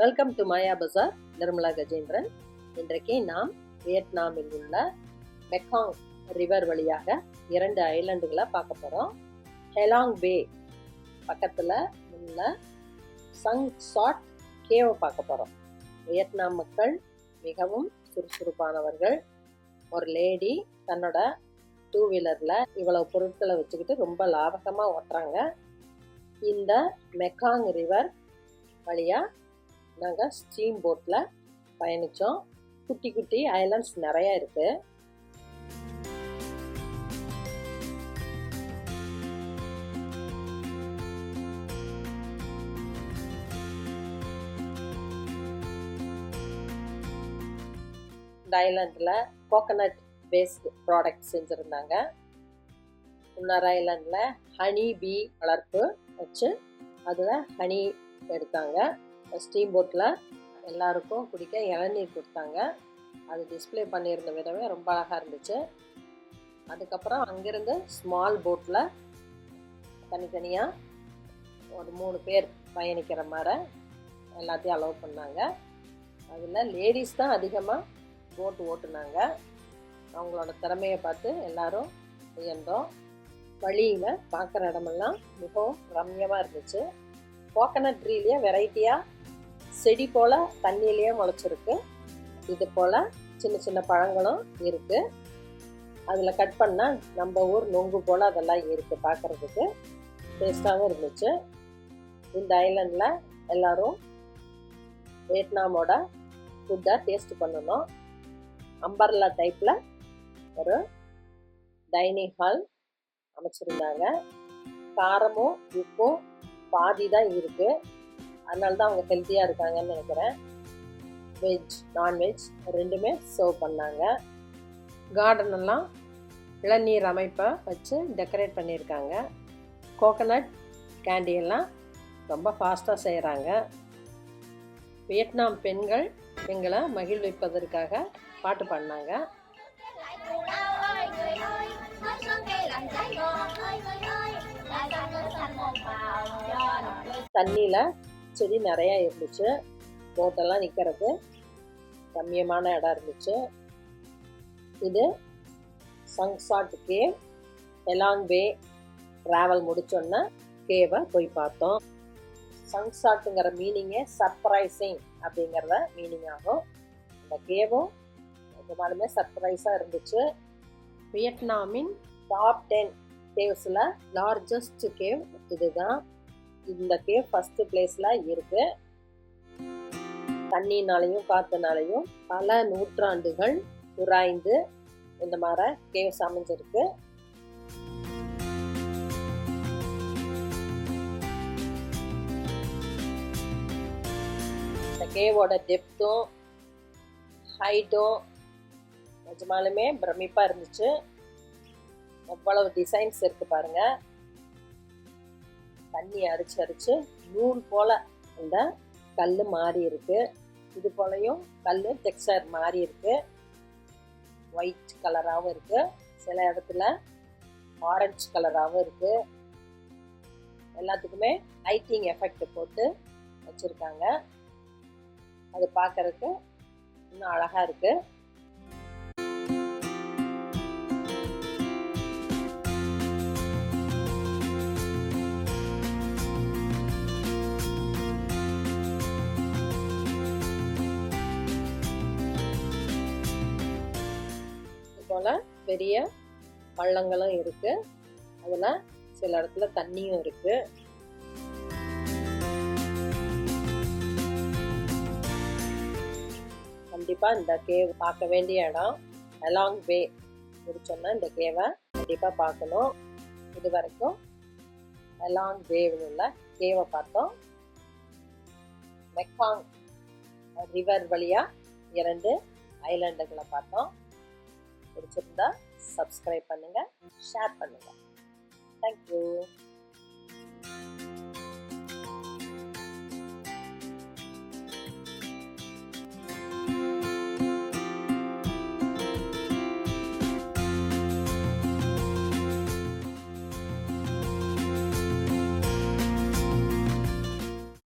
Welcome to Maya Bazaar Nirmala Gajendran இன்றைக்கு நாம் வியட்நாமில் உள்ள மெக்காங் ரிவர் வழியாக இரண்டு ஐலண்டுகளை பார்க்க போகிறோம் ஹெலாங் பே பக்கத்தில் உள்ள சங் சாட் கேவை பார்க்க போகிறோம் வியட்நாம் மக்கள் மிகவும் சுறுசுறுப்பானவர்கள். ஒரு லேடி தன்னோட டூ வீலரில் இவ்வளவு பொருட்களை வச்சுக்கிட்டு ரொம்ப லாபகமாக ஓட்டுறாங்க. இந்த மெக்காங் ரிவர் வழியாக நாங்கள் ஸ்டீம் போட்டில் பயணித்தோம் குட்டி குட்டி ஐலண்ட்ஸ் நிறையா இருக்குது இந்த ஐலாண்டில் கோகனட் பேஸ்டு ப்ராடக்ட் செஞ்சுருந்தாங்க. இன்னொரு ஐலாண்டில் ஹனி பீ வளர்ப்பு வச்சு அதில் ஹனி எடுத்தாங்க. ஸ்டீம் போட்டில் எல்லாருக்கும் குடிக்க இளநீர் கொடுத்தாங்க. அது டிஸ்ப்ளே பண்ணியிருந்த விதமே ரொம்ப அழகாக இருந்துச்சு. அதுக்கப்புறம் அங்கேருந்து ஸ்மால் போட்டில் தனித்தனியாக ஒரு மூணு பேர் பயணிக்கிற மாதிரி எல்லாத்தையும் அலோவ் பண்ணாங்க. அதில் லேடிஸ் தான் அதிகமாக போட்டு ஓட்டுனாங்க. அவங்களோட திறமையை பார்த்து எல்லாரும் வியந்தோம். வழியில் பார்க்குற இடமெல்லாம் மிகவும் ரம்யமாக இருந்துச்சு. கோகனட் ட்ரீலேயே வெரைட்டியாக செடி போல் தண்ணியிலேயே முளைச்சிருக்கு. இது போல் சின்ன சின்ன பழங்களும் இருக்குது அதில் கட் பண்ணால் நம்ம ஊர் நொங்கு போல் அதெல்லாம் இருக்குது பார்க்குறதுக்கு டேஸ்ட்டாகவும் இருந்துச்சு. இந்த ஐலண்டில் எல்லோரும் வியட்நாமோட ஃபுட்டை டேஸ்ட் பண்ணணும். அம்பர்லா டைப்பில் ஒரு டைனிங் ஹால் அமைச்சிருந்தாங்க. காரமும் உப்பும் பாதி தான் இருக்குது அதனால தான் அவங்க ஹெல்த்தியாக இருக்காங்கன்னு நினைக்கிறேன். வெஜ் நான்வெஜ் ரெண்டுமே சர்வ் பண்ணாங்க. கார்டனெல்லாம் இளநீர் அமைப்பை வச்சு டெக்கரேட் பண்ணியிருக்காங்க. கோகனட் கேண்டி எல்லாம் ரொம்ப ஃபாஸ்ட்டாக செய்கிறாங்க வியட்நாம் பெண்கள் எங்களை மகிழ்விப்பதற்காக பாட்டு பாடினாங்க. தண்ணியில் செடி நிறையா இருந்துச்சு. போட்டெல்லாம் நிற்கிறதுக்கு ரம்யமான இடம் இருந்துச்சு. இது Sung Sot cave. Halong Bay travel முடிச்சோன்னே கேவை போய் பார்த்தோம். சங்சாட்டுங்கிற மீனிங்கே சர்ப்ரைசிங் அப்படிங்கிறத மீனிங் ஆகும். இந்த கேவும் நிஜமாலுமே சர்ப்ரைஸாக இருந்துச்சு. வியட்நாமின் டாப் டென் கேவ்ஸில் லார்ஜஸ்ட் கேவ் இதுதான். இந்த கேவ் ஃபஸ்ட்டு பிளேஸில் இருக்கு. தண்ணினாலையும் காற்றுனாலையும் பல நூற்றாண்டுகள் உராய்ந்து இந்த மாதிரி கேவ்ஸ் அமைஞ்சிருக்கு. இந்த கேவோட டெப்த்தும் ஹைட்டும் நிஜமாலுமே பிரமிப்பாக இருந்துச்சு. எவ்வளவு டிசைன்ஸ் இருக்கு பாருங்கள் தண்ணி அரிச்சு அரிச்சு நூல் போல அந்த கல் மாறி இருக்கு. இது போலையும் கல் டெக்ஸ்டர் மாறி இருக்கு. ஒயிட் கலராகவும் இருக்கு. சில இடத்துல ஆரஞ்சு கலராகவும் இருக்கு. எல்லாத்துக்குமே லைட்டிங் எஃபெக்ட் போட்டு வச்சுருக்காங்க. அது பார்க்குறதுக்கு இன்னும் அழகாக இருக்குது போல பெரிய பள்ளங்களும் இருக்கு. அதுல சில இடத்துல தண்ணியும் இருக்கு. கண்டிப்பா இந்த கேவ் பார்க்க வேண்டிய இடம் அலாங் வே முடிச்சோம்னா இந்த கேவை கண்டிப்பா பார்க்கணும். இது வரைக்கும் அலாங் வேவில் உள்ள கேவை பார்த்தோம். மெக்காங் ரிவர் வழியா இரண்டு ஐலாண்டுகளை பார்த்தோம். பிடிச்சிருந்தா சப்ஸ்கிரைப் பண்ணுங்க ஷேர் பண்ணுங்க. தேங்க்யூ